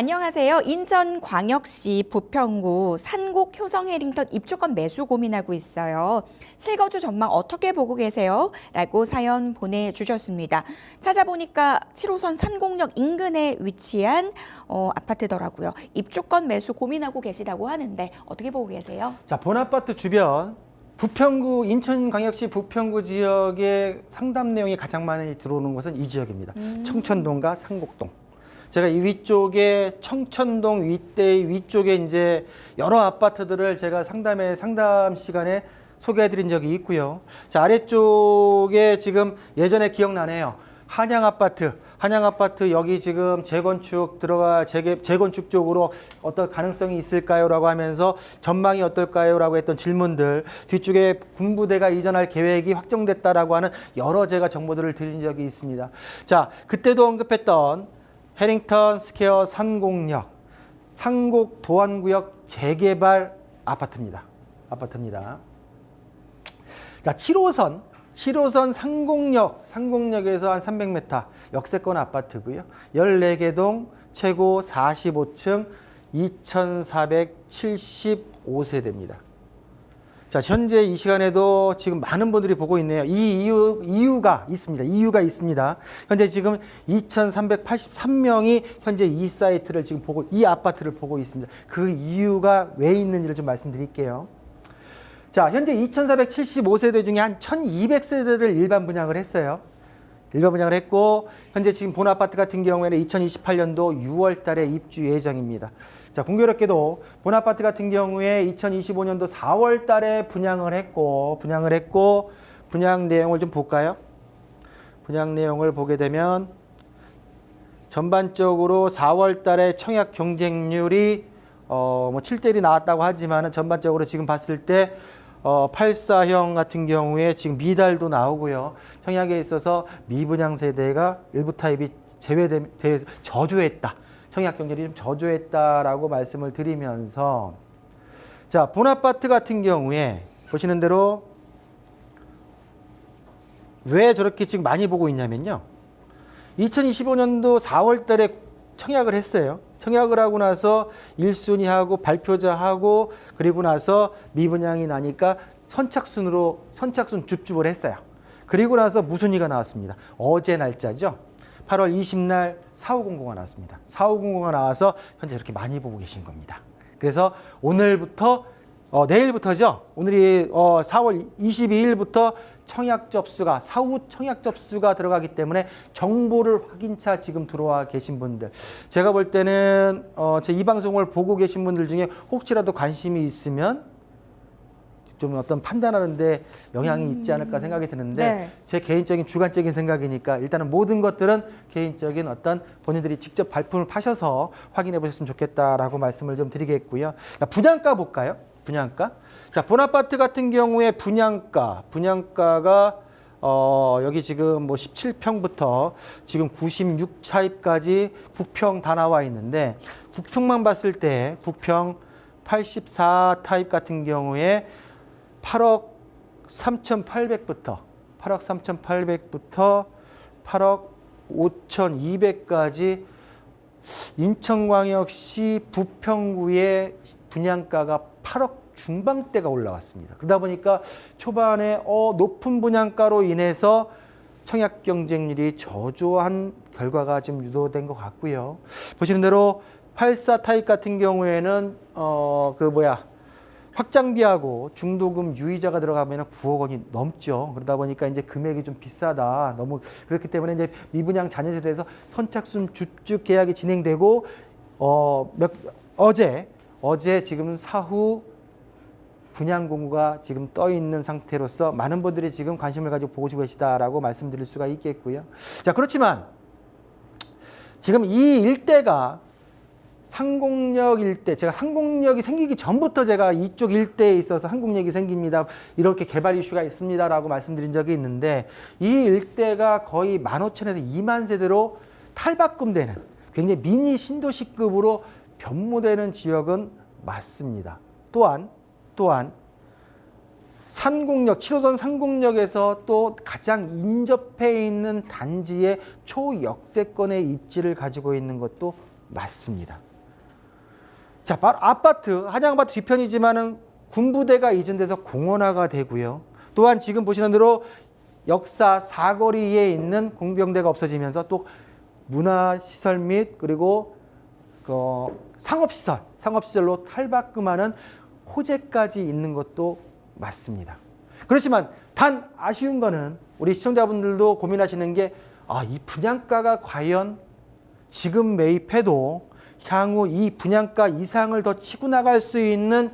안녕하세요. 인천광역시 부평구 산곡 효성 해링턴 입주권 매수 고민하고 있어요. 실거주 전망 어떻게 보고 계세요? 라고 사연 보내주셨습니다. 찾아보니까 7호선 산곡역 인근에 위치한 어, 아파트더라고요. 입주권 매수 고민하고 계시다고 하는데 어떻게 보고 계세요? 자, 본아파트 주변 부평구 인천광역시 부평구 지역의 상담 내용이 가장 많이 들어오는 곳은 이 지역입니다. 청천동과 상곡동. 제가 이 위쪽에 청천동 윗대 위쪽에 이제 여러 아파트들을 제가 상담회 상담 시간에 소개해드린 적이 있고요. 자 아래쪽에 지금 예전에 기억나네요. 한양 아파트, 한양 아파트 여기 지금 재건축 들어가 재개, 재건축 쪽으로 어떤 가능성이 있을까요라고 하면서 전망이 어떨까요라고 했던 질문들 뒤쪽에 군부대가 이전할 계획이 확정됐다라고 하는 여러 제가 정보들을 드린 적이 있습니다. 자 그때도 언급했던 해링턴 스퀘어 상곡역 상곡 도안구역 재개발 아파트입니다. 아파트입니다. 자, 7호선, 7호선 상곡역, 상곡역에서 한 300m 역세권 아파트고요. 14개 동 최고 45층 2,475세대입니다. 자, 현재 이 시간에도 지금 많은 분들이 보고 있네요. 이 이유, 이유가 있습니다. 이유가 있습니다. 현재 지금 2,383명이 현재 이 사이트를 지금 보고, 이 아파트를 보고 있습니다. 그 이유가 왜 있는지를 좀 말씀드릴게요. 자, 현재 2,475세대 중에 한 1,200세대를 일반 분양을 했어요. 일반 분양을 했고 현재 지금 본 아파트 같은 경우에는 2028년도 6월 달에 입주 예정입니다. 자, 공교롭게도 본 아파트 같은 경우에 2025년도 4월 달에 분양을 했고 분양을 했고 분양 내용을 좀 볼까요? 분양 내용을 보게 되면 전반적으로 4월 달에 청약 경쟁률이 어, 뭐 7대 1이 나왔다고 하지만은 전반적으로 지금 봤을 때 어, 84형 같은 경우에 지금 미달도 나오고요. 청약에 있어서 미분양 세대가 일부 타입이 제외돼 돼- 저조했다. 청약 경쟁이 좀 저조했다라고 말씀을 드리면서 자, 본 아파트 같은 경우에 보시는 대로 왜 저렇게 지금 많이 보고 있냐면요. 2025년도 4월 달에 청약을 했어요. 청약을 하고 나서 1순위 하고 발표자 하고 그리고 나서 미분양이 나니까 선착순으로 선착순 줍줍을 했어요. 그리고 나서 무순위가 나왔습니다. 어제 날짜죠. 8월 20날 4500가 나왔습니다. 4500가 나와서 현재 이렇게 많이 보고 계신 겁니다. 그래서 오늘부터 어, 내일부터죠. 오늘이 어, 4월 22일부터 청약 접수가 사후 청약 접수가 들어가기 때문에 정보를 확인차 지금 들어와 계신 분들 제가 볼 때는 어, 제 이 방송을 보고 계신 분들 중에 혹시라도 관심이 있으면 좀 어떤 판단하는데 영향이 있지 않을까 생각이 드는데 네. 제 개인적인 주관적인 생각이니까 일단은 모든 것들은 개인적인 어떤 본인들이 직접 발품을 파셔서 확인해 보셨으면 좋겠다라고 말씀을 좀 드리겠고요. 자, 분양가 볼까요? 분양가. 자, 본아파트 같은 경우에 분양가, 분양가가 어, 여기 지금 뭐 17평부터 지금 96 타입까지 9평 다 나와 있는데 9평만 봤을 때 9평 84 타입 같은 경우에 8억 3,800부터 8억 3,800부터 8억 5,200까지 인천광역시 부평구의 분양가가 8억 중반대가 올라왔습니다. 그러다 보니까 초반에 어, 높은 분양가로 인해서 청약 경쟁률이 저조한 결과가 지금 유도된 것 같고요. 보시는 대로 84 타입 같은 경우에는 어, 그 뭐야 확장비하고 중도금 유의자가 들어가면 9억 원이 넘죠. 그러다 보니까 이제 금액이 좀 비싸다. 너무 그렇기 때문에 이제 미분양 자녀 세대에서 선착순 주축 계약이 진행되고 어, 몇, 어제 어제 지금 사후 분양 공고가 지금 떠 있는 상태로서 많은 분들이 지금 관심을 가지고 보고 계시다라고 말씀드릴 수가 있겠고요. 자, 그렇지만 지금 이 일대가 상공역 일대 제가 상공역이 생기기 전부터 제가 이쪽 일대에 있어서 상공역이 생깁니다 이렇게 개발 이슈가 있습니다라고 말씀드린 적이 있는데 이 일대가 거의 15,000에서 2만 세대로 탈바꿈되는 굉장히 미니 신도시급으로 변모되는 지역은 맞습니다. 또한 또한 산곡역 7호선 산곡역에서 또 가장 인접해 있는 단지의 초역세권의 입지를 가지고 있는 것도 맞습니다. 자, 바로 아파트, 한양 아파트 뒤편이지만은 군부대가 이전돼서 공원화가 되고요. 또한 지금 보시는 대로 역사 사거리에 있는 공병대가 없어지면서 또 문화시설 및 그리고 그 상업시설, 상업시설로 탈바꿈하는 호재까지 있는 것도 맞습니다. 그렇지만 단 아쉬운 거는 우리 시청자분들도 고민하시는 게 아, 이 분양가가 과연 지금 매입해도 향후 이 분양가 이상을 더 치고 나갈 수 있는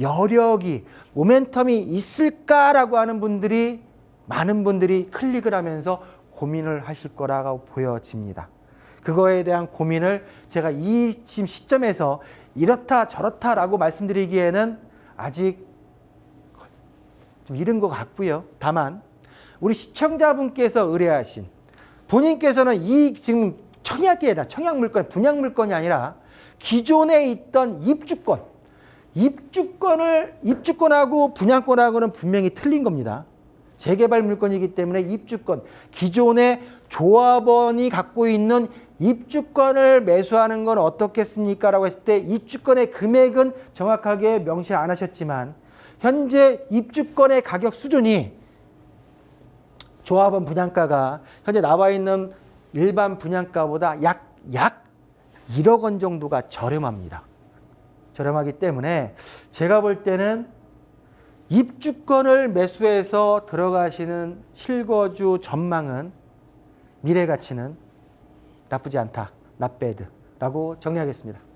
여력이 모멘텀이 있을까라고 하는 분들이 많은 분들이 클릭을 하면서 고민을 하실 거라고 보여집니다. 그거에 대한 고민을 제가 이 지금 시점에서 이렇다 저렇다라고 말씀드리기에는 아직 좀 이른 것 같고요. 다만 우리 시청자분께서 의뢰하신 본인께서는 이 지금 청약계에다 청약 물건, 분양 물건이 아니라 기존에 있던 입주권, 입주권을 입주권하고 분양권하고는 분명히 틀린 겁니다. 재개발 물건이기 때문에 입주권, 기존의 조합원이 갖고 있는 입주권을 매수하는 건 어떻겠습니까? 라고 했을 때 입주권의 금액은 정확하게 명시 안 하셨지만 현재 입주권의 가격 수준이 조합원 분양가가 현재 나와 있는 일반 분양가보다 약, 약 1억 원 정도가 저렴합니다. 저렴하기 때문에 제가 볼 때는 입주권을 매수해서 들어가시는 실거주 전망은 미래 가치는 나쁘지 않다. 나배드라고 정리하겠습니다.